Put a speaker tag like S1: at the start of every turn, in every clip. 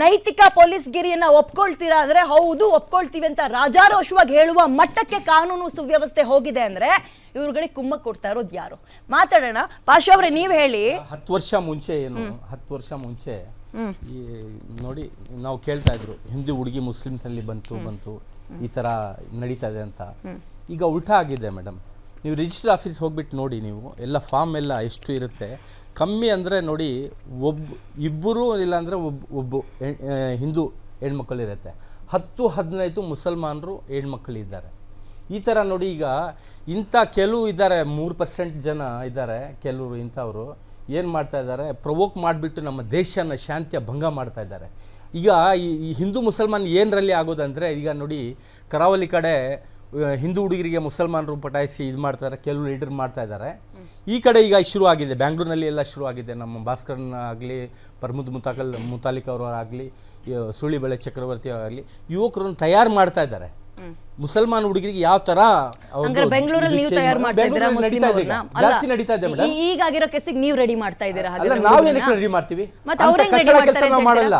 S1: ನೈತಿಕ ಪೊಲೀಸ್ ಗಿರಿಯನ್ನ ಒಪ್ಕೊಳ್ತೀರಾ ಅಂದ್ರೆ ಹೌದು ಒಪ್ಕೊಳ್ತೀವಿ ಅಂತ ರಾಜಾರೋಷವಾಗಿ ಹೇಳುವ ಮಟ್ಟಕ್ಕೆ ಕಾನೂನು ಸುವ್ಯವಸ್ಥೆ ಹೋಗಿದೆ ಅಂದ್ರೆ ಇವ್ರುಗಳಿಗೆ ಕುಮ್ಮ ಕೊಡ್ತಾ ಇರೋದು ಯಾರು? ಮಾತಾಡೋಣ. ಪಾಶ ಅವ್ರೆ ನೀವ್ ಹೇಳಿ.
S2: ಹತ್ತು ವರ್ಷ ಮುಂಚೆ ಏನು? ಹತ್ತು ವರ್ಷ ಮುಂಚೆ ಈ ನೋಡಿ ನಾವು ಕೇಳ್ತಾ ಇದ್ರು ಹಿಂದೂ ಹುಡುಗಿ ಮುಸ್ಲಿಮ್ಸ್ ಅಲ್ಲಿ ಬಂತು ಬಂತು ಈ ತರ ನಡೀತಾ ಇದೆ ಅಂತ. ಈಗ ಉಲ್ಟಾ ಆಗಿದೆ ಮೇಡಮ್. ನೀವು ರಿಜಿಸ್ಟರ್ ಆಫೀಸ್ ಹೋಗ್ಬಿಟ್ಟು ನೋಡಿ ನೀವು, ಎಲ್ಲ ಫಾರ್ಮ್ ಎಲ್ಲ ಎಷ್ಟು ಇರುತ್ತೆ. ಕಮ್ಮಿ ಅಂದರೆ ನೋಡಿ ಒಬ್ಬ ಇಬ್ಬರು ಇಲ್ಲಾಂದರೆ ಒಬ್ಬ ಒಬ್ಬ ಹಿಂದೂ ಹೆಣ್ಮಕ್ಳು ಇರುತ್ತೆ. ಹತ್ತು, ಹದಿನೈದು ಮುಸಲ್ಮಾನರು ಹೆಣ್ಮಕ್ಳಿದ್ದಾರೆ ಈ ಥರ ನೋಡಿ ಈಗ ಇಂಥ ಕೆಲವು ಇದ್ದಾರೆ, ಮೂರು ಪರ್ಸೆಂಟ್ ಜನ ಇದ್ದಾರೆ ಕೆಲವರು ಇಂಥವರು. ಏನು ಮಾಡ್ತಾ ಇದ್ದಾರೆ? ಪ್ರವೋಕ್ ಮಾಡಿಬಿಟ್ಟು ನಮ್ಮ ದೇಶನ ಶಾಂತಿಯ ಭಂಗ ಮಾಡ್ತಾ ಇದ್ದಾರೆ. ಈಗ ಈ ಹಿಂದೂ ಮುಸಲ್ಮಾನ್ ಏನರಲ್ಲಿ ಆಗೋದಂದರೆ, ಈಗ ನೋಡಿ ಕರಾವಳಿ ಕಡೆ ಹಿಂದೂ ಹುಡುಗರಿಗೆ ಮುಸಲ್ಮಾನರು ಪಟಾಯಿಸಿ ಇದು ಮಾಡ್ತಾರೆ ಕೆಲವು ಲೀಡರ್ ಮಾಡ್ತಾ ಇದ್ದಾರೆ. ಈ ಕಡೆ ಈಗ ಶುರು ಆಗಿದೆ ಬ್ಯಾಂಗ್ಳೂರ್ನಲ್ಲಿ ಎಲ್ಲ ಶುರು ಆಗಿದೆ. ನಮ್ಮ ಭಾಸ್ಕರ್ನ ಆಗಲಿ ಪರ್ಮುದ್ ಮುತಾಕಲ್ ಮುತಾಲಿಕ್ ಅವರು ಆಗಲಿ ಸುಳಿಬೆಳೆ ಚಕ್ರವರ್ತಿ ಆಗಲಿ ಯುವಕರನ್ನು ತಯಾರು ಮಾಡ್ತಾ ಇದ್ದಾರೆ. ಮುಸಲ್ಮಾನ್ ಹುಡುಗರಿಗೆ ಯಾವ ತರ
S1: ಬೆಂಗಳೂರಲ್ಲಿ ನೀವು ತಯಾರು ಮಾಡ್ತಾ ಇದ್ದೀರಾ
S2: ನಡೀತಾ ಇದೆ
S1: ಈಗಾಗಿರೋ ಕೆಸಿಗೆ ನೀವು ರೆಡಿ ಮಾಡ್ತಾ ಇದ್ದೀರಾ?
S2: ರೆಡಿ ಮಾಡ್ತೀವಿ? ಮಾಡಲ್ಲ?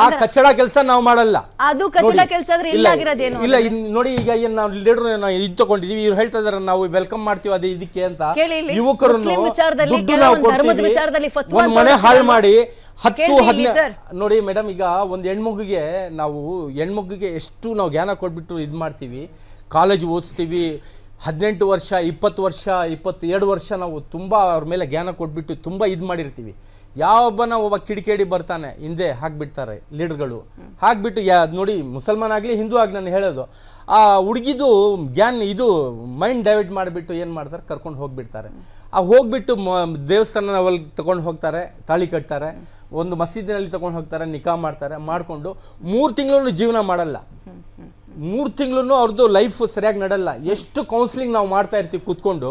S2: ಆ ಕಚ್ಚಡ ಕೆಲಸ ನಾವು ಮಾಡಲ್ಲ.
S1: ಅದು ಕಚ್ಚಡ ಕೆಲಸ ಆದ್ರೆ
S2: ಇಲ್ಲ,
S1: ಇಲ್ಲಾಗಿರೋದೇನು
S2: ಇಲ್ಲ ಇನ್ ನೋಡಿ ಈಗ ಏನ್ ನಾವು ಲೀಡರ್ ಇದು ತಗೊಂಡಿದೀವಿ ಇವ್ರು ಹೇಳ್ತಾ ಇದಾರೆ ನಾವು ವೆಲ್ಕಮ್ ಮಾಡ್ತೀವಿ ಅದೇ ಇದಕ್ಕೆ ಅಂತ.
S1: ಕೇಳಿ ಇಲ್ಲಿ,
S2: ಯುವಕರನ್ನು
S1: ಮುಸ್ಲಿಂ ವಿಚಾರದಲ್ಲಿ
S2: ದುಡ್ಡು ನಾವು
S1: ಕೆಲವೊಂದು ಧರ್ಮದ
S2: ಕೊಡ್ತೀವಿ,
S1: ವಿಚಾರದಲ್ಲಿ ಫತ್ವಾ
S2: ಒಂದ್ ಮನೆ ಹಾಳು ಮಾಡಿ ಹತ್ತು
S1: ಕೇಳಿ ಇಲ್ಲಿ
S2: ಹದಿನೈದು. ನೋಡಿ ಮೇಡಮ್ ಈಗ ಒಂದ್ ಹೆಣ್ಮಗುಗೆ ನಾವು ಹೆಣ್ಮಗುಗೆ ಎಷ್ಟು ನಾವು ಜ್ಞಾನ ಕೊಟ್ಬಿಟ್ಟು ಇದು ಮಾಡ್ತೀವಿ. ಕಾಲೇಜ್ ಓದಿಸ್ತೀವಿ ಹದಿನೆಂಟು ವರ್ಷ, ಇಪ್ಪತ್ತು ವರ್ಷ, ಇಪ್ಪತ್ತೆರಡು ವರ್ಷ ನಾವು ತುಂಬ ಅವ್ರ ಮೇಲೆ ಜ್ಞಾನ ಕೊಟ್ಬಿಟ್ಟು ತುಂಬ ಇದು ಮಾಡಿರ್ತೀವಿ. ಯಾವೊಬ್ಬನ ಒಬ್ಬ ಕಿಡಿಕೇಡಿ ಬರ್ತಾನೆ, ಹಿಂದೆ ಹಾಕ್ಬಿಡ್ತಾರೆ ಲೀಡರ್ಗಳು. ಹಾಕ್ಬಿಟ್ಟು ಯಾ, ನೋಡಿ, ಮುಸಲ್ಮಾನ್ ಆಗಲಿ, ಹಿಂದೂ ಆಗಲಿ ನಾನು ಹೇಳೋದು, ಆ ಹುಡುಗಿದು ಜ್ಞಾನ ಇದು ಮೈಂಡ್ ಡೈವರ್ಟ್ ಮಾಡಿಬಿಟ್ಟು ಏನು ಮಾಡ್ತಾರೆ, ಕರ್ಕೊಂಡು ಹೋಗಿಬಿಡ್ತಾರೆ. ಆ ಹೋಗ್ಬಿಟ್ಟು ಮ ದೇವಸ್ಥಾನದಲ್ಲಿ ತಗೊಂಡು ಹೋಗ್ತಾರೆ, ತಾಳಿ ಕಟ್ತಾರೆ, ಒಂದು ಮಸೀದಿನಲ್ಲಿ ತಗೊಂಡು ಹೋಗ್ತಾರೆ, ನಿಕಾ ಮಾಡ್ತಾರೆ, ಮಾಡಿಕೊಂಡು ಮೂರು ತಿಂಗಳು ಜೀವನ ಮಾಡಲ್ಲ. ಮೂರು ತಿಂಗಳು ಅವ್ರದ್ದು ಲೈಫ್ ಸರಿಯಾಗಿ ನಡೋಲ್ಲ. ಎಷ್ಟು ಕೌನ್ಸಿಲಿಂಗ್ ನಾವು ಮಾಡ್ತಾ ಇರ್ತೀವಿ ಕೂತ್ಕೊಂಡು,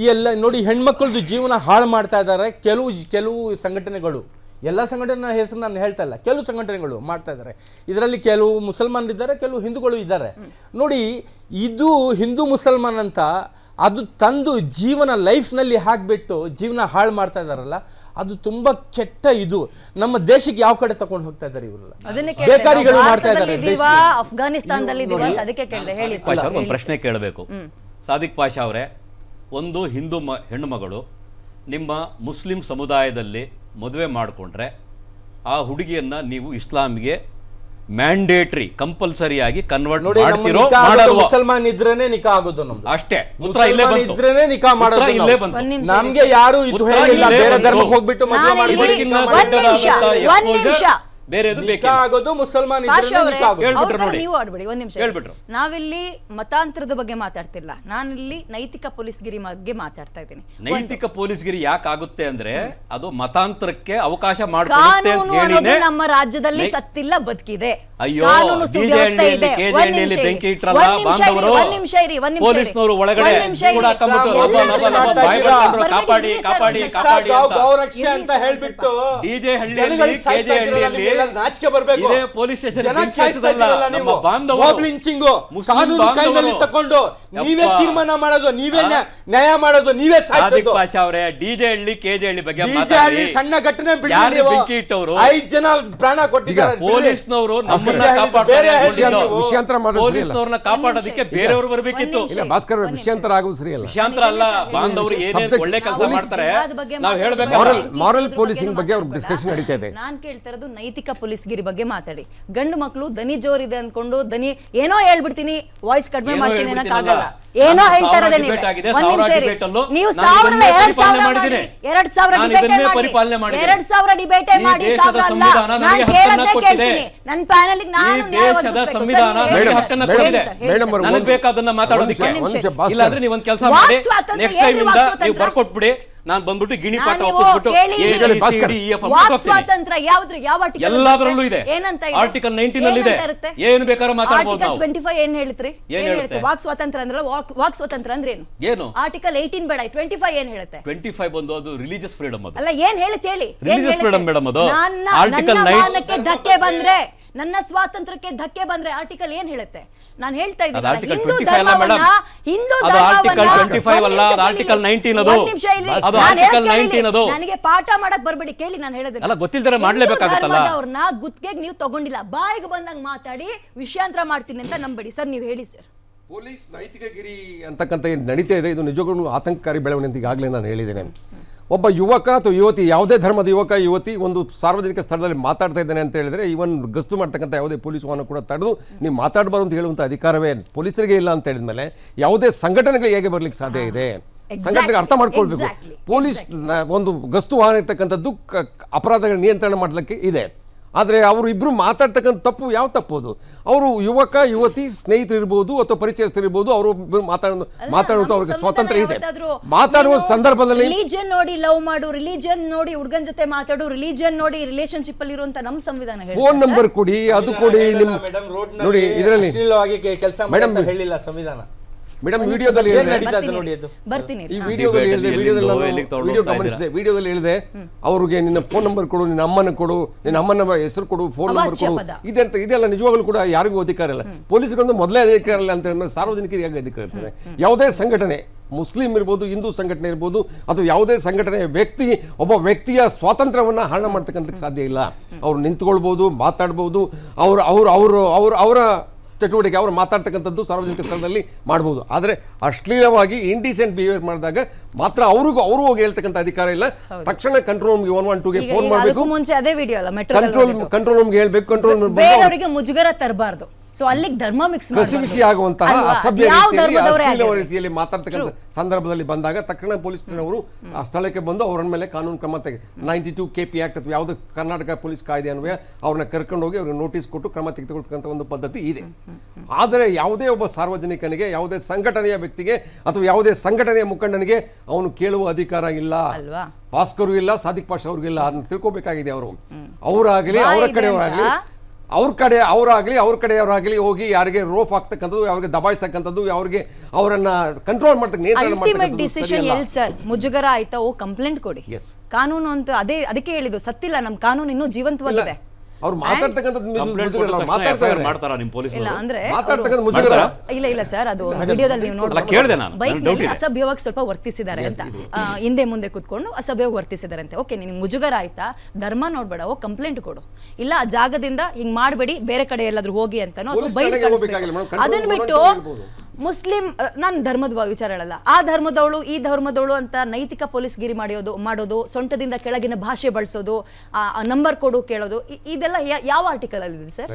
S2: ಈ ಎಲ್ಲ ನೋಡಿ ಹೆಣ್ಮಕ್ಳದ್ದು ಜೀವನ ಹಾಳು ಮಾಡ್ತಾ ಇದ್ದಾರೆ ಕೆಲವು ಕೆಲವು ಸಂಘಟನೆಗಳು, ಎಲ್ಲ ಸಂಘಟನೆ ಹೆಸರು ನಾನು ಹೇಳ್ತಾ ಇಲ್ಲ. ಕೆಲವು ಸಂಘಟನೆಗಳು ಮಾಡ್ತಾ ಇದ್ದಾರೆ ಇದರಲ್ಲಿ ಕೆಲವು ಮುಸಲ್ಮಾನರು ಇದ್ದಾರೆ ಕೆಲವು ಹಿಂದೂಗಳು ಇದ್ದಾರೆ. ನೋಡಿ, ಇದು ಹಿಂದೂ ಮುಸಲ್ಮಾನ್ ಅಂತ ಅದು ತಂದು ಜೀವನ ಲೈಫ್ನಲ್ಲಿ ಹಾಕ್ಬಿಟ್ಟು ಜೀವನ ಹಾಳು ಮಾಡ್ತಾ ಇದ್ದಾರಲ್ಲ ಅದು ತುಂಬಾ ಕೆಟ್ಟ ಇದು. ನಮ್ಮ ದೇಶಕ್ಕೆ ಯಾವ ಕಡೆ ತಗೊಂಡು ಹೋಗ್ತಾ ಇದ್ದಾರೆ ಇವರೆಲ್ಲ?
S1: ಅದನ್ನೇ ಕೇಳ್ದೆ.
S2: ಬೇಕಾರಿಗಳು
S1: ನಾವು
S2: ಮಾಡ್ತಾ ಇದ್ದಾರೆ
S1: ಭಾರತದಲ್ಲಿದ್ದೀವಾ,
S2: ದೇಶದಲ್ಲಿ.
S1: ಅಫ್ಘಾನಿಸ್ತಾನದಲ್ಲಿದ್ದೀವಾ ಅಂತ ಅದಕ್ಕೆ ಕೇಳಿದೆ ಹೇಳಿ
S3: ಪಾಷಾ
S1: ಸರ್,
S3: ಅವ್ರಿಗೆ ಒಂದು ಪ್ರಶ್ನೆ ಕೇಳಬೇಕು. ಸಾದಿಕ್ ಪಾಷಾ ಅವರೇ ಒಂದು ಹಿಂದೂ ಮ ಹೆಣ್ಣು ಮಗಳು ನಿಮ್ಮ ಮುಸ್ಲಿಂ ಸಮುದಾಯದಲ್ಲಿ ಮದುವೆ ಮಾಡಿಕೊಂಡ್ರೆ ಆ ಹುಡುಗಿಯನ್ನ ನೀವು ಇಸ್ಲಾಂಗೆ ಮ್ಯಾಂಡೇಟ್ರಿ ಕಂಪಲ್ಸರಿಯಾಗಿ ಕನ್ವರ್ಟ್
S2: ನೋಡಿ
S3: ಮಾಡ್ತಿರೋ
S2: ಮುಸಲ್ಮಾನ್ ಇದ್ರೇನೆ ನಿಕಾ ಆಗೋದು ನಮ್ದು.
S3: ಅಷ್ಟೇ. ಉತ್ತರ ಇಲ್ಲೇ ಬಂತು.
S2: ಇದ್ರೇನೆ ನಿಕಾ ಮಾಡೋದು
S3: ಇಲ್ಲೇ. ಬಂತು.
S2: ನಮ್ಗೆ ಯಾರು ಇದು ಹೇಳಿಲ್ಲ ಬೇರೆ. ಧರ್ಮಕ್ಕೆ ಹೋಗ್ಬಿಟ್ಟು ಮದುವೆ ಮಾಡಿ
S1: ಒಂದ್ ನಿಮಿಷ,
S2: ಆಗೋದು ಮುಸಲ್ಮಾನ್
S3: ಹೇಳ್ಬಿಟ್ರು ನೋಡಿ.
S1: ನೀವು ಆಡ್ಬಿಡಿ ಒಂದ್
S3: ಹೇಳ್ಬಿಟ್ರು.
S1: ನಾವಿಲ್ಲಿ ಮತಾಂತರದ ಬಗ್ಗೆ ಮಾತಾಡ್ತಿಲ್ಲ. ನಾನಿಲ್ಲಿ ನೈತಿಕ ಪೊಲೀಸ್ಗಿರಿ ಬಗ್ಗೆ ಮಾತಾಡ್ತಾ ಇದ್ದೀನಿ.
S3: ನೈತಿಕ ಪೊಲೀಸ್ಗಿರಿ ಯಾಕೆ ಆಗುತ್ತೆ ಅಂದ್ರೆ ಅದು ಮತಾಂತರಕ್ಕೆ ಅವಕಾಶ ಮಾಡ್ತಾರೆ ಅಂತ ಹೇಳಿನೇ
S1: ನಮ್ಮ ರಾಜ್ಯದಲ್ಲಿ ಸತ್ತಿಲ್ಲ ಬದುಕಿದೆ.
S3: ಅಯ್ಯೋ,
S1: ಇದೆ.
S3: ಬೆಂಕಿ ಇಟ್ರಲ್ಲ
S1: ಒಂದ್ ನಿಮಿಷ ಇರಿ,
S3: ಬಾಂಧವರು. ಪೊಲೀಸ್ನವರು ಒಳಗಡೆ ಕಾಪಾಡಿ ಕಾಪಾಡಿ ಕಾಪಾಡಿ ಅಂತ.
S2: ಗೌರಕ್ಷೆ ಅಂತ
S1: ಇರಿ
S2: ಹೇಳ್ಬಿಟ್ಟು
S3: ಡಿಜೆ ಹಳ್ಳಿಯಲ್ಲಿ ಕೆಜೆ ಹಳ್ಳಿಯಲ್ಲಿ
S2: ನಾಚಿಕೆ ಬರಬೇಕು
S3: ಇದೇ ಪೊಲೀಸ್ ಸ್ಟೇಷನ್
S2: ಇದ್ದೀರಲ್ಲ
S3: ನಮ್ಮ ಬಾಂಧವರು. ಮುಸ್ಲಿಂ
S2: ಕಾನೂನು ಕೈನಲ್ಲಿ
S3: ಬಾಂಧವರು.
S2: ತಕೊಂಡು ನೀವೇ
S3: ಯಪ್ಪಾ.
S2: ತೀರ್ಮಾನ ಮಾಡೋದು ನೀವೇ
S3: ಆ?
S2: ನ್ಯಾ- ನ್ಯಾಯ ಮಾಡೋದು ನೀವೇ
S3: ಪಾಷಾ ಅವರೇ ಡಿಜೆ ಹಳ್ಳಿ ಕೆಜೆ ಹಳ್ಳಿ ಬಗ್ಗೆ
S2: DJ
S3: ಮಾತಾಡಿ
S2: ಸಣ್ಣ ಘಟನೆ ಬಿಡಿ
S3: ಯಾರು
S2: ನೀವು.
S3: ಬೆಂಕಿ ಇಟ್ಟವರು
S2: ಐದ್ ಜನ ಪ್ರಾಣ ಕೊಟ್ಟಿದ್ದಾರೆ ಬಿಡಿ.
S3: ಪೊಲೀಸ್ನವರು ನಮ್ಮನ್ನ
S2: ಬೇರೆ
S3: ಕಾಪಾಡ್ತಾರೆ.
S4: ವಿಷಯಾಂತರ ಮಾಡೋದು ಸರಿ ಅಲ್ಲ.
S3: ಪೊಲೀಸ್ನವ್ರನ್ನ ಕಾಪಾಡೋದಕ್ಕೆ ಬೇರೆಯವರು ಬರಬೇಕಿತ್ತು
S4: ಇಲ್ಲ. ಭಾಸ್ಕರ್ ವಿಷಯಾಂತರ ಆಗೋದು ಸರಿ ಅಲ್ಲ
S3: ವಿಷಯಾಂತರ ಅಲ್ಲ ಬಾಂಧವರು ಏನೇ
S4: Subject-
S3: ಒಳ್ಳೆ ಕೆಲಸ ಮಾಡ್ತಾರೆ ನಾವು
S1: ಹೇಳಬೇಕು
S3: ಹೇಳ್ಬೇಕಲ್ಲ
S4: Moral-
S1: ಬೆಂಕಿ
S4: moral policing ಬಗ್ಗೆ ಅವ್ರ discussion ನಡೀತಾ ಇದೆ.
S1: ನಾನ್ ಕೇಳ್ತಾ ಇರೋದು ನೈತಿಕ ಪೊಲೀಸ್ಗಿರಿ ಬಗ್ಗೆ ಮಾತಾಡಿ. ಗಂಡು ಮಕ್ಕಳು ದನಿ ಜೋರಿದೆ ಅನ್ಕೊಂಡು ದನಿ ಏನೋ ಹೇಳ್ಬಿಡ್ತೀನಿ ವಾಯ್ಸ್ ಕಡಿಮೆ ಮಾಡ್ತೀನಿ. ಅನ್ನಕ್ಕಾಗಲ್ಲ. ಏನೋ
S3: ಹೇಳ್ತಾರೆ
S1: ಹೇಳ್ತಾ
S3: ಆಗಿದೆ,
S1: ಒಂದ್ ನಿಮಿಷ ಇರಿ. ನೀವು ಸಾವಿರ ಎರಡ್ ಸಾವಿರ ಮಾಡಿ. ಎರಡ್ ಸಾವಿರ ಡಿಬೇಟೇ ಮಾಡಿ. ಎರಡ್ ಸಾವಿರ ಡಿಬೇಟೇ ಮಾಡಿ ಸಾವಿರ ಅಲ್ಲ. ನಾನು ಕೇಳದ್ದೇ. ಕೇಳ್ತೀನಿ. ನನ್ನ ಪ್ಯಾನಲ್ ನಾನು ನ್ಯಾಯ ಒದಗಿಸ್ಬೇಕು.
S3: ಬೇಕಾದನ್ನ ಮಾತಾಡೋದಕ್ಕೆ. ಇಲ್ಲಾಂದ್ರೆ ನೀವ್ ಒಂದ್ ಕೆಲಸ ಮಾಡಿ. ನೆಕ್ಸ್ಟ್ ಟೈಮ್ ನೀವು ಬರ್ಕೊಟ್ಬಿಡಿ. ನಾನು ಬಂದ್ಬಿಟ್ಟು ಗಿಣಿ ಪಾಠ
S1: ವಾಕ್ ಸ್ವಾತಂತ್ರ್ಯ ಯಾವ್ದು ಯಾವ
S3: ಎಲ್ಲದರಲ್ಲೂ ಇದೆ. ಆರ್ಟಿಕಲ್ ನೈನ್ಟೀನ್ ಅಲ್ಲಿ ಇದೆ? ಏನು ಬೇಕಾದ್ರೂ
S1: ಆರ್ಟಿಕಲ್
S3: ನಾವು.
S1: ಟ್ವೆಂಟಿ ಫೈವ್ ಏನ್ ಹೇಳ್ತ್ರಿ?
S3: ಏನ್ ಹೇಳುತ್ತೆ?
S1: ವಾಕ್ ಸ್ವಾತಂತ್ರ್ಯ ಅಂದ್ರೆ ವಾಕ್ ಸ್ವಾತಂತ್ರ್ಯ ಅಂದ್ರೆ ಏನು?
S3: ಏನು?
S1: ಆರ್ಟಿಕಲ್ ಏಯ್ಟೀನ್ ಬೇಡ ಟ್ವೆಂಟಿ ಫೈವ್ ಏನ್ ಹೇಳುತ್ತೆ?
S3: ಟ್ವೆಂಟಿ ಫೈವ್ ಬಂದು ಅದು ರಿಲಿಜಿಯಸ್ ಫ್ರೀಡಮ್ ಅದು.
S1: ಅಲ್ಲ ಏನ್ ಹೇಳುತ್ತೆ ಹೇಳಿ ರಿಲಿಜಿಯಸ್
S3: ಫ್ರೀಡಮ್ ಮೇಡಮ್ ಅದು. ಆರ್ಟಿಕಲ್
S1: ನೈನ್ ಧಕ್ಕೆ ಬಂದ್ರೆ ನನ್ನ ಸ್ವಾತಂತ್ರ್ಯಕ್ಕೆ ಧಕ್ಕೆ ಬಂದ್ರೆ ಆರ್ಟಿಕಲ್ ಏನ್ ಹೇಳುತ್ತೆ? ನಾನು ಹೇಳ್ತಾ
S3: ಅದು
S1: ಇದ್ದೀನಿ ಹಿಂದೂ ಧರ್ಮವನ್ನ ಹಿಂದೂ ಧರ್ಮವನ್ನ ನನಗೆ ಪಾಠ ಮಾಡಕ್ ಬರ್ಬೇಡಿ ಕೇಳಿ ನಾನು
S3: ಹೇಳಿದ್ರೆ ಗೊತ್ತಿಲ್ದಿರ ಮಾಡ್ಲೇಬೇಕಾಗತ್ತಲ್ಲ?
S1: ಅವ್ರನ್ನ ಗುತ್ತಿಗೆಗೆ ನೀವು ತಗೊಂಡಿಲ್ಲ. ಬಾಯಿಗೆ ಬಂದಂಗ್ ಮಾತಾಡಿ ವಿಷಯಾಂತರ ಮಾಡ್ತೀನಿ ಅಂತ ನಂಬೇಡಿ. ಸರ್ ನೀವು ಹೇಳಿ ಸರ್.
S4: ಪೊಲೀಸ್ ನೈತಿಕಗಿರಿ ಅಂತಕ್ಕಂಥ ಏನು ನಡೀತಾ ಇದೆ? ಇದು ನಿಜವಾಗ್ಲೂ ಆತಂಕಕಾರಿ ಬೆಳವಣಿಗೆ ಈಗಾಗಲೇ ನಾನು ಹೇಳಿದ್ದೇನೆ. ಒಬ್ಬ ಯುವಕ ಅಥವಾ ಯುವತಿ ಯಾವುದೇ ಧರ್ಮದ ಯುವಕ ಯುವತಿ ಒಂದು ಸಾರ್ವಜನಿಕ ಸ್ಥಳದಲ್ಲಿ ಮಾತಾಡ್ತಾ ಇದ್ದಾನೆ ಅಂತ ಹೇಳಿದ್ರೆ ಇವನ್ ಗಸ್ತು ಮಾಡ್ತಕ್ಕಂಥ ಯಾವುದೇ ಪೊಲೀಸ್ ವಾಹನ ಕೂಡ ತಡೆದು ನೀವು ಮಾತಾಡಬಾರ್ದು ಅಂತ ಹೇಳುವಂಥ ಅಧಿಕಾರವೇ ಪೊಲೀಸರಿಗೆ ಇಲ್ಲ ಅಂತ ಹೇಳಿದ್ಮೇಲೆ ಯಾವುದೇ ಸಂಘಟನೆಗಳು ಹೇಗೆ ಬರ್ಲಿಕ್ಕೆ ಸಾಧ್ಯ ಇದೆ? ಸಂಘಟನೆಗೆ ಅರ್ಥ ಮಾಡ್ಕೊಳ್ಬೇಕು. ಪೊಲೀಸ್ ಒಂದು ಗಸ್ತು ವಾಹನ ಇರ್ತಕ್ಕಂಥದ್ದು ಅಪರಾಧಗಳ ನಿಯಂತ್ರಣ ಮಾಡಲಿಕ್ಕೆ ಇದೆ. ಆದರೆ ಅವರು ಇಬ್ಬರು ಮಾತಾಡ್ತಕ್ಕಂಥ ತಪ್ಪು ಯಾವ ತಪ್ಪು ಅದು? ಅವರು ಯುವಕ ಯುವತಿ ಸ್ನೇಹಿತರಿರ್ಬೋದು ಅಥವಾ ಪರಿಚಯಸ್ಥರಿರ್ಬೋದು ಅವರು ಮಾತಾಡೋದು ಮಾತಾಡುವಂಥ ಅವ್ರಿಗೆ ಸ್ವಾತಂತ್ರ್ಯ ಇದೆ. ಮಾತಾಡುವ ಸಂದರ್ಭದಲ್ಲಿ
S1: ರಿಲಿಜನ್ ನೋಡಿ ಲವ್ ಮಾಡು ರಿಲಿಜನ್ ನೋಡಿ ಹುಡುಗನ ಜೊತೆ ಮಾತಾಡು ರಿಲಿಜನ್ ನೋಡಿ ರಿಲೇಶನ್ಶಿಪ್ ಅಲ್ಲಿ ಇರುವಂತ ನಮ್ಮ ಸಂವಿಧಾನ
S4: ಫೋನ್ ನಂಬರ್ ಕೊಡಿ ಅದು ಕೊಡಿ ನೋಡಿ ಇದರಲ್ಲಿ
S2: ಕೆಲಸ ಮೇಡಮ್ ಹೇಳಿಲ್ಲ ಸಂವಿಧಾನ.
S4: ಮೇಡಮ್ ವಿಡಿಯೋದಲ್ಲಿ
S1: ಬರ್ತೀನಿ.
S2: ನೋಡಿ ಅದು.
S1: ಬರ್ತೀನಿ.
S4: ಈ ವಿಡಿಯೋದಲ್ಲಿ ಹೇಳಿದೆ ವಿಡಿಯೋದಲ್ಲಿ ವಿಡಿಯೋ
S3: ಹೋಗ್ತಾ
S4: ಗಮನಿಸಿದೆ ವಿಡಿಯೋದಲ್ಲಿ ಹೇಳಿದೆ ಅವ್ರಿಗೆ ನಿನ್ನ ಫೋನ್ ನಂಬರ್ ಕೊಡು ನಿನ್ನ ಅಮ್ಮನ ಕೊಡು ನಿನ್ನ ಅಮ್ಮನ ಹೆಸರು ಕೊಡು ಫೋನ್ ನಂಬರ್ ಕೊಡು. ಇದೆಂತ ಇದೆಲ್ಲ ನಿಜವಾಗ್ಲೂ ಕೂಡ ಯಾರಿಗೂ ಅಧಿಕಾರ ಇಲ್ಲ. ಪೊಲೀಸರಿಗೊಂದು ಮೊದಲೇ ಅಧಿಕಾರ ಇಲ್ಲ ಅಂತ ಹೇಳಿದ್ರೆ ಸಾರ್ವಜನಿಕರಿಗೆ ಅಧಿಕಾರ ಇರ್ತದೆ? ಯಾವುದೇ ಸಂಘಟನೆ ಮುಸ್ಲಿಂ ಇರ್ಬೋದು ಹಿಂದೂ ಸಂಘಟನೆ ಇರ್ಬೋದು ಅಥವಾ ಯಾವುದೇ ಸಂಘಟನೆ ವ್ಯಕ್ತಿ ಒಬ್ಬ ವ್ಯಕ್ತಿಯ ಸ್ವಾತಂತ್ರ್ಯವನ್ನ ಹರಣ ಮಾಡ್ತಕ್ಕಂಥಕ್ಕೆ ಸಾಧ್ಯ ಇಲ್ಲ. ಅವ್ರು ನಿಂತ್ಕೊಳ್ಬೋದು ಮಾತಾಡ್ಬೋದು ಅವ್ರು ಅವ್ರು ಅವರು ಅವ್ರ ಅವರ ಚಟುವಟಿಕೆ ಅವರು ಮಾತಾಡ್ತಕ್ಕಂಥದ್ದು ಸಾರ್ವಜನಿಕ ಸ್ಥಳದಲ್ಲಿ ಮಾಡ್ಬೋದು. ಆದರೆ ಅಶ್ಲೀಲವಾಗಿ ಇಂಡಿಸೆಂಟ್ ಬಿಹೇವಿಯರ್ ಮಾಡಿದಾಗ ಮಾತ್ರ ಅವ್ರಿಗೂ ಅವರು ಹೋಗಿ ಹೇಳ್ತಕ್ಕಂಥ ಅಧಿಕಾರ ಇಲ್ಲ. ತಕ್ಷಣ ಕಂಟ್ರೋಲ್ ರೂಮ್ಗೆ ಒನ್ ಒನ್ ಟೂಗೆ ಫೋನ್ ಮಾಡಬೇಕು.
S1: ಮುಂಚೆ ಅದೇ ವಿಡಿಯೋ ಅಲ್ಲ
S4: ಕಂಟ್ರೋಲ್ ಕಂಟ್ರೋಲ್ ರೂಮ್ಗೆ ಹೇಳಬೇಕು ಕಂಟ್ರೋಲ್ ರೂಮ್
S1: ಮುಜುಗರ ತರಬಾರ್ದು. ಸೊ ಅಲ್ಲಿ ಧರ್ಮ ಮಿಕ್ಸ್
S4: ಕಸಿವಿಸಿ ಆಗುವಂತಹ ಅಸಭ್ಯ ರೀತಿಯಲ್ಲಿ ಮಾತಾಡ್ತಕ್ಕಂಥ ಸಂದರ್ಭದಲ್ಲಿ ಬಂದಾಗ ತಕ್ಷಣ ಪೊಲೀಸ್ ಅವರು ಆ ಸ್ಥಳಕ್ಕೆ ಬಂದು ಅವರ ಮೇಲೆ ಕಾನೂನು ಕ್ರಮ ತೆಗೆ ninety two K P act ಅಥವಾ ಯಾವುದು ಕರ್ನಾಟಕ ಪೊಲೀಸ್ ಕಾಯ್ದೆ ಅನ್ವಯ ಅವ್ರನ್ನ ಕರ್ಕೊಂಡು ಹೋಗಿ ಅವ್ರಿಗೆ ನೋಟಿಸ್ ಕೊಟ್ಟು ಕ್ರಮ ತೆಗೆದುಕೊಳ್ತಕ್ಕಂಥ ಒಂದು ಪದ್ಧತಿ ಇದೆ. ಆದರೆ ಯಾವುದೇ ಒಬ್ಬ ಸಾರ್ವಜನಿಕನಿಗೆ ಯಾವುದೇ ಸಂಘಟನೆಯ ವ್ಯಕ್ತಿಗೆ ಅಥವಾ ಯಾವುದೇ ಸಂಘಟನೆಯ ಮುಖಂಡನಿಗೆ ಅವನು ಕೇಳುವ ಅಧಿಕಾರ ಇಲ್ಲ? ಭಾಸ್ಕರು ಇಲ್ಲ ಸಾದಿಕ್ ಪಾಷ ಅವ್ರಿಗಿಲ್ಲ. ಅದನ್ನ ತಿಳ್ಕೊಬೇಕಾಗಿದೆ ಅವರು. ಅವರಾಗಲಿ ಅವರ ಕಡೆಯವರಾಗಲಿ. ಅವ್ರ ಕಡೆ ಅವರಾಗಲಿ ಅವ್ರ ಕಡೆಯವರಾಗಲಿ ಹೋಗಿ ಯಾರಿಗೆ ರೋಫ್ ಹಾಕ್ತಕ್ಕಂಥದ್ದು ಅವ್ರಿಗೆ ದಬಾಯಿಸ್ತಕ್ಕಂಥದ್ದು ಅವ್ರಿಗೆ ಅವರನ್ನ ಕಂಟ್ರೋಲ್ ಮಾಡ್ತಕ್ಕ
S1: ಡಿಸಿಷನ್
S4: ಸರಿಯಲ್ಲ.
S1: ಎಲ್ ಸರ್ ಮುಜುಗರ ಆಯ್ತಾ? ಓ ಕಂಪ್ಲೇಂಟ್ ಕೊಡಿ. ಕಾನೂನು ಅಂತ ಅದೇ ಅದಕ್ಕೆ ಹೇಳಿದ್ದು ಸತ್ತಿಲ್ಲ ನಮ್ ಕಾನೂನು ಇನ್ನೂ ಜೀವಂತವಾಗಿದೆ.
S4: ಅವ್ರು
S1: ಇಲ್ಲ ಅಂದ್ರೆ
S4: ಮಾತಾಡ್ತಕ್ಕಂಥ ಮುಜುಗರ.
S1: ಇಲ್ಲ ಇಲ್ಲ ಸರ್ ಅದು ವಿಡಿಯೋದಲ್ಲಿ ನೀವು
S3: ಅಲ್ಲ, ಕೇಳ್ದೆ ನಾನು.
S1: ಬೈಕ್ ಅಸಭ್ಯವಾಗಿ ಸ್ವಲ್ಪ ವರ್ತಿಸಿದ್ದಾರೆ ಅಂತ. ಹಿಂದೆ ಮುಂದೆ ಕುತ್ಕೊಂಡು ಅಸಭ್ಯವಾಗಿ ವರ್ತಿಸಿದ್ದಾರೆ ಅಂತ ಓಕೆ ನಿನ್ ಮುಜುಗರ ಆಯ್ತಾ? ಧರ್ಮ ನೋಡ್ಬೇಡ ಓ ಕಂಪ್ಲೇಂಟ್ ಕೊಡು. ಇಲ್ಲ ಆ ಜಾಗದಿಂದ ಹಿಂಗ್ ಮಾಡ್ಬೇಡಿ ಬೇರೆ ಕಡೆ ಎಲ್ಲಾದ್ರೂ ಹೋಗಿ ಅಂತಾನೋ ಅಥವಾ ಬೈಕ್ ಅದನ್ನ ಬಿಟ್ಟು. ಮುಸ್ಲಿಂ ನನ್ನ ಧರ್ಮದ ವಿಚಾರ ಹೇಳಲ್ಲ ಆ ಧರ್ಮದವಳು ಈ ಧರ್ಮದವಳು ಅಂತ ನೈತಿಕ ಪೊಲೀಸ್ ಗಿರಿ ಮಾಡೋದು ಮಾಡೋದು ಸೊಂಟದಿಂದ ಕೆಳಗಿನ ಭಾಷೆ ಬಳಸೋದು ನಂಬರ್ ಕೊಡು ಕೇಳೋದು ಇದೆಲ್ಲ ಯಾವ ಆರ್ಟಿಕಲ್ ಅಲ್ಲಿ ಇದೆ ಸರ್?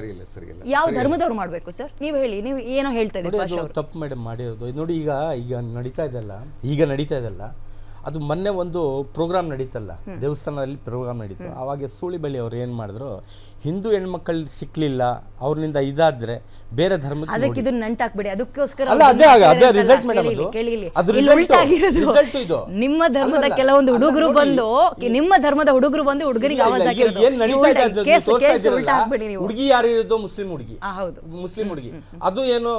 S1: ಯಾವ ಧರ್ಮದವ್ರು ಮಾಡಬೇಕು ಸರ್? ನೀವು ಹೇಳಿ ನೀವು ಏನೋ ಹೇಳ್ತಾ ಇದ್ದೀರಿ
S2: ತಪ್ಪು ಮೇಡಮ್ ಮಾಡಿರೋದು. ನೋಡಿ ಈಗ ಈಗ ನಡೀತಾ ಇದೆಲ್ಲ ಈಗ ನಡೀತಾ ಇದೆಲ್ಲ ಅದು ಮೊನ್ನೆ ಒಂದು ಪ್ರೋಗ್ರಾಮ್ ನಡೀತಲ್ಲ ದೇವಸ್ಥಾನದಲ್ಲಿ ಪ್ರೋಗ್ರಾಮ್ ನಡೀತು. ಅವಾಗ ಸೂಳಿಬಳ್ಳಿ ಅವ್ರು ಏನು ಮಾಡಿದ್ರು ಹಿಂದೂ ಹೆಣ್ಮಕ್ಳು ಸಿಕ್ಕಲಿಲ್ಲ ಅವ್ರನಿಂದ ಇದಾದ್ರೆ ಬೇರೆ ಧರ್ಮದ
S1: ಅದಕ್ಕೆ ನಂಟಾಕ್ಬಿಡಿ. ಅದಕ್ಕೋಸ್ಕರ
S2: ಅಲ್ಲ, ಅದೇ ಆಗ- ಅದೇ ಅದು. ಅದು ಇದು.
S1: ನಿಮ್ಮ ಧರ್ಮದ ಕೆಲವೊಂದು ಹುಡುಗರು ಬಂದು ನಿಮ್ಮ ಧರ್ಮದ ಹುಡುಗರು ಬಂದು ಹುಡುಗರಿಗೆ ಆವಾಜ್ ಹಾಕಿರೋದು.
S2: ಏನ್ ನಡೀತಾ ಇದೆ
S1: ಕೇಸ್ ಕೇಸ್ ಉಲ್ಟಾ ಹಾಕ್ಬಿಡಿ ನೀವು.
S2: ಹುಡುಗಿ ಯಾರು ಇರೋದು? ಮುಸ್ಲಿಂ ಹುಡುಗಿ.
S1: ಹೌದು.
S2: ಮುಸ್ಲಿಂ ಹುಡುಗಿ. ಅದು ಏನು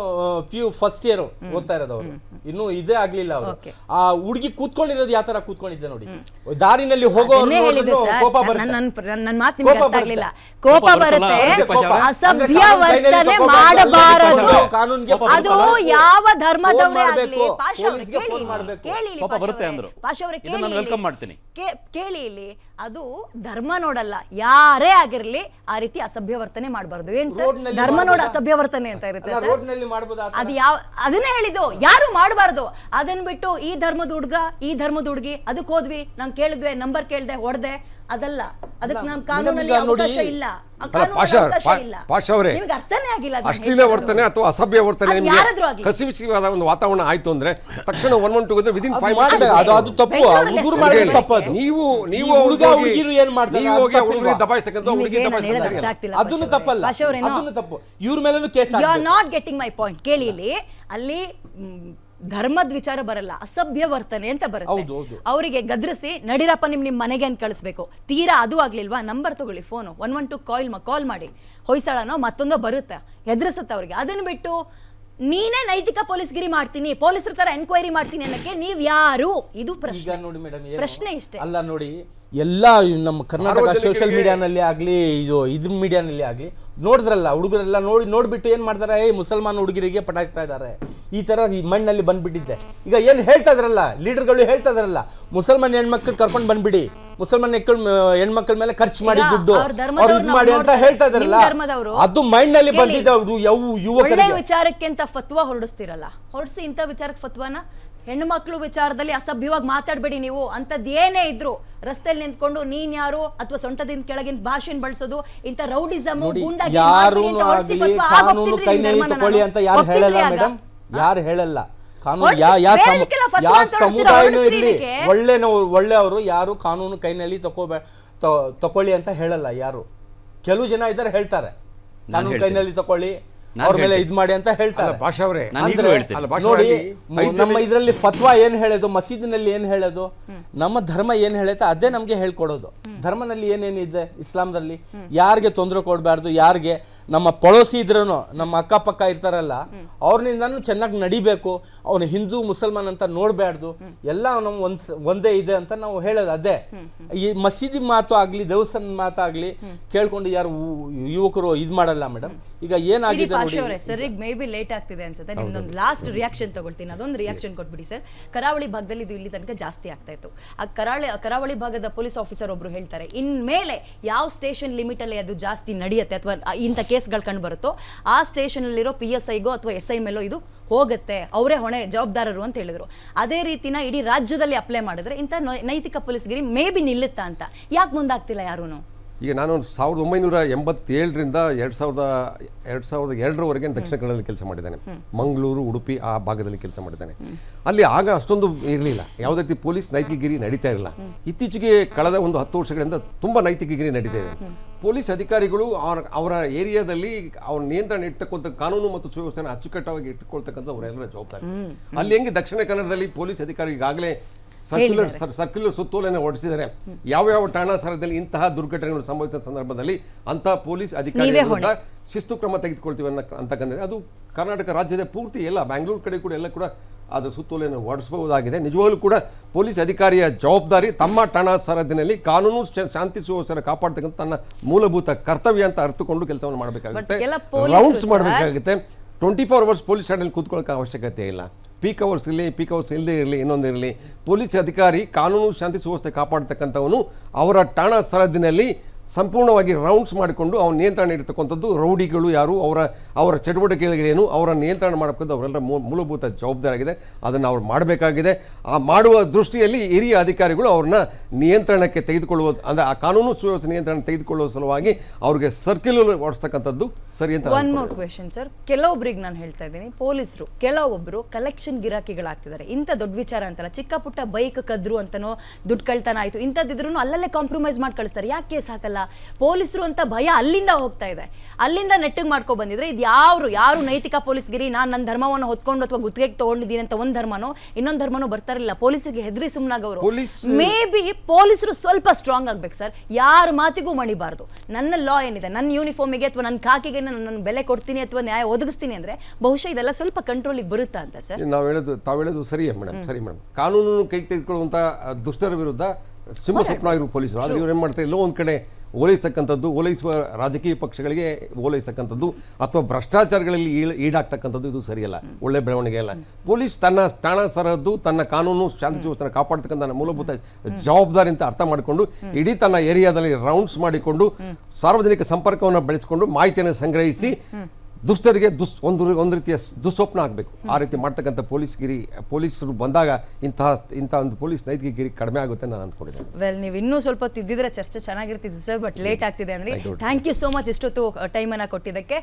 S2: ಪಿ ಯು ಫಸ್ಟ್ ಇಯರ್ ಓದ್ತಾ ಇರೋದು ಅವರು. ಇನ್ನು ಇದೇ ಆಗ್ಲಿಲ್ಲ ಅವರು. ಆ ಹುಡುಗಿ ಕೂತ್ಕೊಂಡಿರೋದು ಯಾವ ತರ ಕೂತ್ಕೊಂಡಿದ್ದೆ ನೋಡಿ. ದಾರಿನಲ್ಲಿ ಹೋಗೋ ಕೋಪ
S1: ನನ್ನ ಮಾತು ನಿಮ್ಗೆ
S2: ಕೋಪ
S1: ಅರ್ಥ ಆಗ್ಲಿಲ್ಲ.
S2: ಬರುತ್ತೆ.
S1: ಕೋಪ ಬರುತ್ತೆ. ಅಸಭ್ಯ ವರ್ತನೆ ಮಾಡಬಾರದು.
S2: ಕಾನೂನಿಗೆ
S1: ಅದು ಯಾವ ಧರ್ಮದವರೇ ಆಗಲಿ ಪಾಷಾ ಅವ್ರೆ, ಕೇಳಿ ಕೇಳಿ ಇಲ್ಲಿ,
S3: ಕೋಪ ಬರುತ್ತೆ ಅಂದ್ರು.
S1: ಪಾಷಾ ಅವ್ರೆ, ಕೇಳಿ
S3: ನಾನು
S1: ಇಲ್ಲಿ.
S3: ಮಾಡ್ತೀನಿ.
S1: ಕೇಳಿ ಇಲ್ಲಿ. ಅದು ಧರ್ಮ ನೋಡಲ್ಲ. ಯಾರೇ ಆಗಿರ್ಲಿ ಆ ರೀತಿ ಅಸಭ್ಯ ವರ್ತನೆ ಮಾಡಬಾರ್ದು. ಏನ್ ಸರ್? ಧರ್ಮ ನೋಡ? ಅಸಭ್ಯ ವರ್ತನೆ ಅಂತ ಇರುತ್ತೆ ಸರ್. ಅದು ಯಾವ ಅದನ್ನೇ ಹೇಳಿದ್ದು. ಯಾರು ಮಾಡಬಾರ್ದು. ಅದನ್ನ ಬಿಟ್ಟು ಈ ಧರ್ಮದ ಹುಡ್ಗ ಈ ಧರ್ಮದ ಹುಡುಗಿ ಅದಕ್ಕೆ ಹೋದ್ವಿ. ನಂಗೆ ಕೇಳಿದ್ವಿ ನಂಬರ್ ಕೇಳ್ದೆ ಹೊಡೆದೆ ಅದಲ್ಲ. ಅದಕ್ಕೆ ನಮ್ ಕಾನೂನಲ್ಲಿ ಅವಕಾಶ ಇಲ್ಲ. ಆ ಕಾನೂನಲ್ಲಿ ಅವಕಾಶ ಇಲ್ಲ.
S4: ಪಾಷಾ ಅವರೇ
S1: ನಿಮ್ಗೆ ಅರ್ಥನೇ ಆಗಿಲ್ಲ ಅದನ್ನ
S4: ಅಶ್ಲೀಲ. ವರ್ತನೆ ಅಥವಾ ಅಸಭ್ಯ ವರ್ತನೆ
S1: ಅದು
S4: ನಿಮಗೆ
S1: ಯಾರಾದ್ರೂ ಆಗ್ಲಿ.
S4: ಕಸಿವಿಸಿವಾದ ಒಂದು ವಾತಾವರಣ ಆಯ್ತು ಅಂದ್ರೆ ತಕ್ಷಣ ಒನ್ ಒನ್ ಟು ವಿದಿನ್
S2: ಅದು
S4: ಫೈವ್
S2: ಮಾಡ್ಬೇಕು, ಅದು ಅದು ತಪ್ಪು.
S1: ಬೆಂಗಳೂರಲ್ಲಿ
S2: ಹುಡುಗರು
S1: ಅಷ್ಟೇ.
S2: ಮಾಡಿದ್ರೆ
S1: ಇದೆ.
S2: ತಪ್ಪು ಅದು.
S4: ನೀವು ನೀವು
S2: ಈ ಹುಡುಗ
S4: ಹೋಗಿ-
S2: ಹುಡುಗಿರು ಏನ್ ಮಾಡ್ತಾರೆ?
S4: ನೀವು ಹೋಗಿ ಆ
S2: ತಪ್ಪಿಲ್ವಾ?
S4: ಹುಡುಗರಿಗೆ ದಬಾಯಿಸ್ತಕ್ಕಂಥ ಹುಡುಗಿ
S1: ನಿಮಗೆ ನಾನು ಹೇಳೋದು
S4: ದಬಾಯಿಸ್ತಕ್ಕಂಥ
S1: ಆಗ್ತಿಲ್ಲ
S2: ಅದನ್ನು ತಪ್ಪಲ್ಲ.
S1: ಅವ್ರೇನೋ
S2: ಅದನ್ನು ತಪ್ಪು. ಇವ್ರ ಮೇಲೂ case
S1: you are not getting my point ಕೇಳಿ ಇಲ್ಲಿ. ಅಲ್ಲಿ ಧರ್ಮದ ವಿಚಾರ ಬರಲ್ಲ ಅಸಭ್ಯ ವರ್ತನೆ ಅಂತ ಬರುತ್ತೆ. ಅವರಿಗೆ ಗದ್ರಿಸಿ ನಡಿರಪ್ಪ ನಿಮ್ ನಿಮ್ ಮನೆಗೆ ಅಂತ ಕಳಿಸ್ಬೇಕು. ತೀರಾ ಅದು ಆಗ್ಲಿಲ್ವಾ? ನಂಬರ್ ತಗೊಳ್ಳಿ phone one one two call call ಮಾಡಿ. ಹೊಯ್ಸಳನೋ ಮತ್ತೊಂದೋ ಬರುತ್ತೆ ಎದುರಿಸುತ್ತೆ ಅವ್ರಿಗೆ. ಅದನ್ನ ಬಿಟ್ಟು ನೀನೇ ನೈತಿಕ ಪೊಲೀಸ್ಗಿರಿ ಮಾಡ್ತೀನಿ ಪೊಲೀಸರ ತರ ಎನ್ಕ್ವೈರಿ ಮಾಡ್ತೀನಿ ಅನ್ನಕ್ಕೆ ನೀವ್ ಯಾರು? ಇದು ಪ್ರಶ್ನೆ. ಪ್ರಶ್ನೆ ಇಷ್ಟೇ.
S2: ಅಲ್ಲ ನೋಡಿ ಎಲ್ಲ ನಮ್ಮ ಕರ್ನಾಟಕ ಸೋಷಿಯಲ್ ಮೀಡಿಯಾನಲ್ಲಿ ಆಗಲಿ ಇದು ಇದ್ರ ಮೀಡಿಯಾನಲ್ಲಿ ಆಗಲಿ ನೋಡಿದ್ರಲ್ಲ ಹುಡುಗರೆಲ್ಲ ನೋಡಿ ನೋಡ್ಬಿಟ್ಟು ಏನು ಮಾಡ್ತಾರೆ? ಏ ಮುಸಲ್ಮಾನ್ ಹುಡುಗರಿಗೆ ಪಟಾಯಿಸ್ತಾ ಇದ್ದಾರೆ. ಈ ಥರ ಈ ಮಣ್ಣಲ್ಲಿ ಬಂದ್ಬಿಟ್ಟಿದ್ದೆ ಈಗ ಏನು ಹೇಳ್ತಾ ಇದ್ರಲ್ಲ ಲೀಡರ್ಗಳು ಹೇಳ್ತಾ ಇದ್ರಲ್ಲ ಮುಸಲ್ಮಾನ್ ಹೆಣ್ಮಕ್ಳು ಕರ್ಕೊಂಡು ಬಂದ್ಬಿಡಿ. ಮುಸಲ್ಮಾನ್ ಹೆಣ್ಮಕ್ಳ ಹೆಣ್ಮಕ್ಳ ಮೇಲೆ ಖರ್ಚು ಮಾಡಿ ದುಡ್ಡು.
S1: ಅವ್ರ
S2: ಇದು ಮಾಡಿ ಅಂತ. ಹೇಳ್ತಾ ಇದ್ರಲ್ಲ ಅದು ಮೈಂಡ್ನಲ್ಲಿ
S1: ನಲ್ಲಿ
S2: ಬಂದಿದೆ ಅವ್ರು ಯಾವ
S1: ಯುವಕ
S2: ಯುವಕರಿಗೆ
S1: ವಿಚಾರಕ್ಕೆ ಅಂತ ಫತ್ವಾ ಹೊರಡಿಸ್ತಿರಲ್ಲ? ಹೊರಡಿಸಿ ಇಂಥ ವಿಚಾರಕ್ಕೆ ಫತ್ವಾನ? ಹೆಣ್ಣು ಮಕ್ಕಳು ವಿಚಾರದಲ್ಲಿ ಅಸಭ್ಯವಾಗಿ ಮಾತಾಡಬೇಡಿ ನೀವು. ಅಂಥದ್ದು ಏನೇ ಇದ್ರು ರಸ್ತೆಯಲ್ಲಿ ನಿಂತ್ಕೊಂಡು ನೀನ್ ಯಾರು ಅಥವಾ ಸೊಂಟದಿಂದ ಕೆಳಗಿನ ಭಾಷೆನ ಬಳಸೋದು ಇಂಥ ರೌಡಿಸಮ್
S2: ಯಾರು ಹೇಳಲ್ಲ ಕಾನೂನು ಯಾವ ಸಮುದಾಯನೂ ಇರಲಿ.
S1: ಇದಕ್ಕೆ.
S2: ಒಳ್ಳೆಯವರು ಯಾರು ಕಾನೂನು ಕೈನಲ್ಲಿ ತಕೋಬೇ ತಕೊಳ್ಳಿ ಅಂತ ಹೇಳಲ್ಲ ಯಾರು. ಕೆಲವು ಜನ ಇದ್ದಾರೆ ಹೇಳ್ತಾರೆ. ಕಾನೂನು ಕೈನಲ್ಲಿ ತಕೊಳ್ಳಿ. ಅವ್ರ ಮೇಲೆ. ಇದು ಮಾಡಿ ಅಂತ ಹೇಳ್ತಾರೆ.
S4: ಅಲ್ಲ, ಭಾಷಾ ಅವರೇ.
S3: ನಾನು ಈಗಲೂ
S2: ಅಂದ್ರೆ
S3: ಹೇಳ್ತೀನಿ.
S4: ಅಲ್ಲ, ಭಾಷಾ
S2: ನೋಡಿ
S4: ಐದು
S2: ನಮ್ಮ
S4: ಜನ-
S2: ಇದರಲ್ಲಿ ಫತ್ವಾ ಏನ್ ಹೇಳೋದು ಮಸೀದಿನಲ್ಲಿ ಏನ್ ಹೇಳೋದು ನಮ್ಮ ಧರ್ಮ ಏನ್ ಹೇಳುತ್ತೆ ಅದೇ ನಮ್ಗೆ ಹೇಳ್ಕೊಡೋದು. ಧರ್ಮನಲ್ಲಿ ಏನೇನಿದೆ ಇಸ್ಲಾಂದಲ್ಲಿ ಯಾರಿಗೆ ತೊಂದರೆ ಕೊಡಬಾರ್ದು ಯಾರಿಗೆ ನಮ್ಮ ಪಡೋಸಿ ಇದ್ರೂ ನಮ್ಮ ಅಕ್ಕಪಕ್ಕ ಇರ್ತಾರಲ್ಲ ಅವ್ರನಿಂದನೂ ಚೆನ್ನಾಗಿ ನಡಿಬೇಕು ಅವನು ಹಿಂದೂ ಮುಸಲ್ಮಾನ್ ಅಂತ ನೋಡಬಾರ್ದು ಎಲ್ಲ ನಾವು ಒಂದ್ ಒಂದೇ ಇದೆ ಅಂತ ನಾವು ಹೇಳೋದು ಅದೇ. ಈ ಮಸೀದಿ ಮಾತು ಆಗ್ಲಿ ದೇವಸ್ಥಾನದ ಮಾತಾಗ್ಲಿ ಕೇಳ್ಕೊಂಡು ಯಾರು ಯುವಕರು ಇದು ಮಾಡಲ್ಲ ಮೇಡಮ್ ಈಗ ಏನಾಗಿದೆ
S1: ಅವರೇ ಸರ್ ಮೇ ಬಿ ಲೇಟ್ ಆಗ್ತಿದೆ ಅನ್ಸುತ್ತೆ. ನಿಮ್ದೊಂದು ಲಾಸ್ಟ್ ರಿಯಾಕ್ಷನ್ ತಗೊಳ್ತೀನಿ. ಅದೊಂದು ರಿಯಾಕ್ಷನ್ ಕೊಟ್ಬಿಡಿ ಸರ್. ಕರಾವಳಿ ಭಾಗದಲ್ಲಿ ಇದು ಇಲ್ಲಿ ತನಕ ಜಾಸ್ತಿ ಆಗ್ತಾ ಇತ್ತು. ಆ ಕರಾವಳಿ ಕರಾವಳಿ ಭಾಗದ ಪೊಲೀಸ್ ಆಫೀಸರ್ ಒಬ್ರು ಹೇಳ್ತಾರೆ ಇನ್ಮೇಲೆ ಯಾವ ಸ್ಟೇಷನ್ ಲಿಮಿಟ್ ಅಲ್ಲಿ ಅದು ಜಾಸ್ತಿ ನಡೆಯುತ್ತೆ? ಅಥವಾ ಇಂಥ ಕೇಸ್ಗಳು ಕಂಡು ಬರುತ್ತೋ ಆ ಸ್ಟೇಷನ್ ಅಲ್ಲಿರೋ ಪಿ ಎಸ್ ಐಗೋ ಅಥವಾ ಎಸ್ ಐ ಮೇಲೋ ಇದು ಹೋಗುತ್ತೆ. ಅವರೇ ಹೊಣೆ ಜವಾಬ್ದಾರರು ಅಂತ ಹೇಳಿದ್ರು. ಅದೇ ರೀತಿನ ಇಡೀ ರಾಜ್ಯದಲ್ಲಿ ಅಪ್ಲೈ ಮಾಡಿದ್ರೆ ಇಂಥ ನೈತಿಕ ಪೊಲೀಸ್ಗಿರಿ ಮೇ ಬಿ ನಿಲ್ಲುತ್ತಾ ಅಂತ. ಯಾಕೆ ಮುಂದಾಗ್ತಿಲ್ಲ ಯಾರೂನು?
S4: ಈಗ ನಾನು ಸಾವಿರದ ಒಂಬೈನೂರ ಎಂಬತ್ತೇಳರಿಂದ ಎರಡು ಸಾವಿರದ ಎರಡು ಸಾವಿರದ ಎರಡರವರೆಗೆ ದಕ್ಷಿಣ ಕನ್ನಡದಲ್ಲಿ ಕೆಲಸ ಮಾಡಿದ್ದೇನೆ. ಮಂಗಳೂರು ಉಡುಪಿ ಆ ಭಾಗದಲ್ಲಿ ಕೆಲಸ ಮಾಡಿದ್ದೇನೆ. ಅಲ್ಲಿ ಆಗ ಅಷ್ಟೊಂದು ಇರಲಿಲ್ಲ. ಯಾವುದೇ ರೀತಿ ಪೊಲೀಸ್ ನೈತಿಕಗಿರಿ ನಡೀತಾ ಇರಲಿಲ್ಲ. ಇತ್ತೀಚೆಗೆ ಕಳೆದ ಒಂದು ಹತ್ತು ವರ್ಷಗಳಿಂದ ತುಂಬ ನೈತಿಕಗಿರಿ ನಡೀತಾ ಇದೆ. ಪೊಲೀಸ್ ಅಧಿಕಾರಿಗಳು ಅವರ ಅವರ ಏರಿಯಾದಲ್ಲಿ ಅವ್ರ ನಿಯಂತ್ರಣ ಇಡ್ತಕ್ಕಂಥ ಕಾನೂನು ಮತ್ತು ಸುವ್ಯವಸ್ಥೆನ ಅಚ್ಚುಕಟ್ಟಾಗಿ ಇಟ್ಟುಕೊಳ್ತಕ್ಕಂಥ ಅವರೆಲ್ಲರ ಜವಾಬ್ದಾರಿ. ಅಲ್ಲಿ ಹೆಂಗೆ ದಕ್ಷಿಣ ಕನ್ನಡದಲ್ಲಿ ಪೊಲೀಸ್ ಅಧಿಕಾರಿ ಈಗಾಗಲೇ ಸರ್ಕ್ಯುಲರ್ ಸರ್ಕ್ಯುಲರ್ ಸುತ್ತೋಲೆಯನ್ನು ಹೊರಡಿಸಿದ್ದಾರೆ ಯಾವ ಯಾವ ಠಾಣಾ ಸ್ಥಳದಲ್ಲಿ ಇಂತಹ ದುರ್ಘಟನೆಗಳು ಸಂಭವಿಸಿದ ಸಂದರ್ಭದಲ್ಲಿ ಅಂತಹ ಪೊಲೀಸ್ ಅಧಿಕಾರಿಗಳು ಶಿಸ್ತು ಕ್ರಮ ತೆಗೆದುಕೊಳ್ತೀವಿ ಅನ್ನೋ ಅಂತಕ್ಕಂಥ ಅದು ಕರ್ನಾಟಕ ರಾಜ್ಯದ ಪೂರ್ತಿ ಎಲ್ಲ ಬ್ಯಾಂಗ್ಳೂರು ಕಡೆ ಕೂಡ ಎಲ್ಲ ಕೂಡ ಅದು ಸುತ್ತೋಲೆಯನ್ನು ಹೊರಡಿಸಬಹುದಾಗಿದೆ ನಿಜವಾಗಲೂ ಕೂಡ ಪೊಲೀಸ್ ಅಧಿಕಾರಿಯ ಜವಾಬ್ದಾರಿ ತಮ್ಮ ಠಾಣಾ ಸರದಿನಲ್ಲಿ ಕಾನೂನು ಶಾಂತಿ ಸುವ್ಯವಸ್ಥೆ ಕಾಪಾಡ್ತಕ್ಕಂಥ ತನ್ನ ಮೂಲಭೂತ ಕರ್ತವ್ಯ ಅಂತ ಅರ್ಥಕೊಂಡು ಕೆಲಸವನ್ನು ಮಾಡಬೇಕಾಗುತ್ತೆ. ರೌಂಡ್ಸ್ ಮಾಡಬೇಕಾಗುತ್ತೆ. ಟ್ವೆಂಟಿ ಫೋರ್ ಅವರ್ಸ್ ಪೊಲೀಸ್ ಠಾಣೆಯಲ್ಲಿ ಕೂತ್ಕೊಳ್ಳೋಕೆ ಅವಶ್ಯಕತೆ ಇಲ್ಲ. ಪೀಕ್ ಅವರ್ಸ್ ಇರಲಿ, ಪೀಕ್ ಅವರ್ಸ್ ಇಲ್ಲದೇ ಇರಲಿ, ಇನ್ನೊಂದು ಇರಲಿ. ಪೊಲೀಸ್ ಅಧಿಕಾರಿ ಕಾನೂನು ಶಾಂತಿ ಸುವ್ಯವಸ್ಥೆ ಕಾಪಾಡ್ತಕ್ಕಂಥವನು ಅವರ ಠಾಣಾ ಸರಹದ್ದಿನಲ್ಲಿ ಸಂಪೂರ್ಣವಾಗಿ ರೌಂಡ್ಸ್ ಮಾಡಿಕೊಂಡು ಅವನ ನಿಯಂತ್ರಣ ಇರತಕ್ಕಂಥದ್ದು ರೌಡಿಗಳು ಯಾರು ಅವರ ಅವರ ಚಟುವಟಿಕೆಗಳೇನು ಅವರ ನಿಯಂತ್ರಣ ಮಾಡಬೇಕು ಅವರೆಲ್ಲರ ಮೂಲಭೂತ ಜವಾಬ್ದಾರಿಯಾಗಿದೆ ಅದನ್ನು ಅವ್ರು ಮಾಡಬೇಕಾಗಿದೆ. ಆ ಮಾಡುವ ದೃಷ್ಟಿಯಲ್ಲಿ ಹಿರಿಯ ಅಧಿಕಾರಿಗಳು ಅವ್ರನ್ನ ನಿಯಂತ್ರಣಕ್ಕೆ ತೆಗೆದುಕೊಳ್ಳುವ ಅಂದರೆ ಆ ಕಾನೂನು ಸುವ್ಯವಸ್ಥೆ ನಿಯಂತ್ರಣ ತೆಗೆದುಕೊಳ್ಳುವ ಸಲುವಾಗಿ ಅವ್ರಿಗೆ ಸರ್ಕ್ಯುಲರ್ ಓಡಿಸ್ತಕ್ಕಂಥದ್ದು ಸರಿ ಅಂತ
S1: ಒನ್ ಮೋರ್ ಕ್ವೆಶನ್ ಸರ್ ಕೆಲವೊಬ್ಬರಿಗೆ ನಾನು ಹೇಳ್ತಾ ಇದ್ದೀನಿ. ಪೊಲೀಸರು ಕೆಲವೊಬ್ಬರು ಕಲೆಕ್ಷನ್ ಗಿರಾಕಿಗಳಾಗ್ತಿದ್ದಾರೆ. ಇಂಥ ದೊಡ್ಡ ವಿಚಾರ ಅಂತಲ್ಲ ಚಿಕ್ಕ ಪುಟ್ಟ ಬೈಕ್ ಕದ್ರು ಅಂತನೋ ದುಡ್ಡು ಕಳ್ತನ ಆಯಿತು ಇಂಥದ್ದಿದ್ರು ಅಲ್ಲಲ್ಲೇ ಕಾಂಪ್ರಮೈಸ್ ಮಾಡಿ ಕಳಿಸ್ತಾರೆ ಯಾಕೆ ಕೇಸ್ ಹಾಕಲ್ಲ? ಪೊಲೀಸರು ಅಂತ ಭಯ ಅಲ್ಲಿಂದ ಹೋಗ್ತಾ ಇದೆ. ಅಲ್ಲಿಂದ ನೆಟ್ಟಿಗೆ ಮಾಡ್ಕೊ ಬಂದಿದ್ರೆ ಇದು ಯಾರು ಯಾರು ನೈತಿಕ ಪೊಲೀಸ್ಗಿರಿ ನಾನು ನನ್ನ ಧರ್ಮವನ್ನು ಹೊತ್ಕೊಂಡು ಅಥವಾ ಗುತ್ತಿಗೆಗೆ ತಗೊಂಡಿದ್ದೀನಿ ಅಂತ ಒಂದು ಧರ್ಮನೋ ಇನ್ನೊಂದು ಧರ್ಮನೋ ಬರ್ತಾರಿಲ್ಲ ಪೊಲೀಸರಿಗೆ ಹೆದರಿ ಸುಮ್ಮನಾಗವರು ಮೇ ಬಿ ಪೊಲೀಸರು ಸ್ವಲ್ಪ ಸ್ಟ್ರಾಂಗ್ ಆಗ್ಬೇಕು ಸರ್ ಯಾರ ಮಾತಿಗೂ ಮಣಿಬಾರ್ದು. ನನ್ನ ಲಾ ಏನಿದೆ? ನನ್ನ ಯೂನಿಫಾರ್ಮಿಗೆ ಅಥವಾ ನನ್ನ ಖಾಕಿಗೆ ನಾನು ಬೆಲೆ ಕೊಡ್ತೀನಿ ಅಥವಾ ನ್ಯಾಯ ಒದಗಿಸ್ತೀನಿ ಅಂದ್ರೆ ಬಹುಶಃ ಇದೆಲ್ಲ ಸ್ವಲ್ಪ ಕಂಟ್ರೋಲಿಗೆ ಬರುತ್ತಾ ಅಂತ ಸರ್
S4: ನಾವು ಹೇಳೋದು ತಾವು ಹೇಳೋದು ಸರಿ ಮೇಡಮ್ ಸರಿ ಮೇಡಮ್ ಕಾನೂನು ಕೈ ತೆಗೆದುಕೊಳ್ಳುವಂಥ ದುಷ್ಟರ ವಿರುದ್ಧ ಸಿಂಹ ಸ್ವಪ್ನಾಗಿರುವ ಪೊಲೀಸರು. ಆದರೆ ಇವ್ರು ಏನು ಮಾಡ್ತಾರೆ ಎಲ್ಲೋ ಒಂದು ಕಡೆ ಓಲೈಸ್ತಕ್ಕಂಥದ್ದು ಓಲೈಸುವ ರಾಜಕೀಯ ಪಕ್ಷಗಳಿಗೆ ಓಲೈಸ್ತಕ್ಕಂಥದ್ದು ಅಥವಾ ಭ್ರಷ್ಟಾಚಾರಗಳಲ್ಲಿ ಈಡಾಗ್ತಕ್ಕಂಥದ್ದು ಇದು ಸರಿಯಲ್ಲ ಒಳ್ಳೆ ಬೆಳವಣಿಗೆ ಅಲ್ಲ. ಪೊಲೀಸ್ ತನ್ನ ಠಾಣಾ ಸರಹದ್ದು ತನ್ನ ಕಾನೂನು ಶಾಂತಿ ಸುವ್ಯವಸ್ಥೆ ಕಾಪಾಡ್ತಕ್ಕಂಥ ಮೂಲಭೂತ ಜವಾಬ್ದಾರಿ ಅಂತ ಅರ್ಥ ಮಾಡಿಕೊಂಡು ಇಡೀ ತನ್ನ ಏರಿಯಾದಲ್ಲಿ ರೌಂಡ್ಸ್ ಮಾಡಿಕೊಂಡು ಸಾರ್ವಜನಿಕ ಸಂಪರ್ಕವನ್ನು ಬೆಳೆಸಿಕೊಂಡು ಮಾಹಿತಿಯನ್ನು ಸಂಗ್ರಹಿಸಿ ದುಷ್ಟರಿಗೆ ದುಸ್ ಒಂದು ಒಂದು ರೀತಿಯ ದುಸ್ವಪ್ನ ಆಗಬೇಕು. ಆ ರೀತಿ ಮಾಡ್ತಕ್ಕಂಥ ಪೊಲೀಸ್ಗಿರಿ ಪೊಲೀಸರು ಬಂದಾಗ ಇಂತಹ ಇಂಥ ಒಂದು ಪೊಲೀಸ್ ನೈತಿಕಗಿರಿ ಕಡಿಮೆ ಆಗುತ್ತೆ ನಾನು ಅಂದ್ಕೊಂಡಿದ್ದೇನೆ
S1: ವೆಲ್ ನೀವು ಇನ್ನೂ ಸ್ವಲ್ಪ ತಿದ್ದಿದ್ರೆ ಚರ್ಚೆ ಚೆನ್ನಾಗಿರ್ತಿದ್ದು ಸರ್ ಬಟ್ ಲೇಟ್ ಆಗ್ತಿದೆ ಅಂದ್ರೆ ಥ್ಯಾಂಕ್ ಯು ಸೋ ಮಚ್ ಇಷ್ಟೊತ್ತು ಟೈಮನ್ನು ಕೊಟ್ಟಿದ್ದಕ್ಕೆ.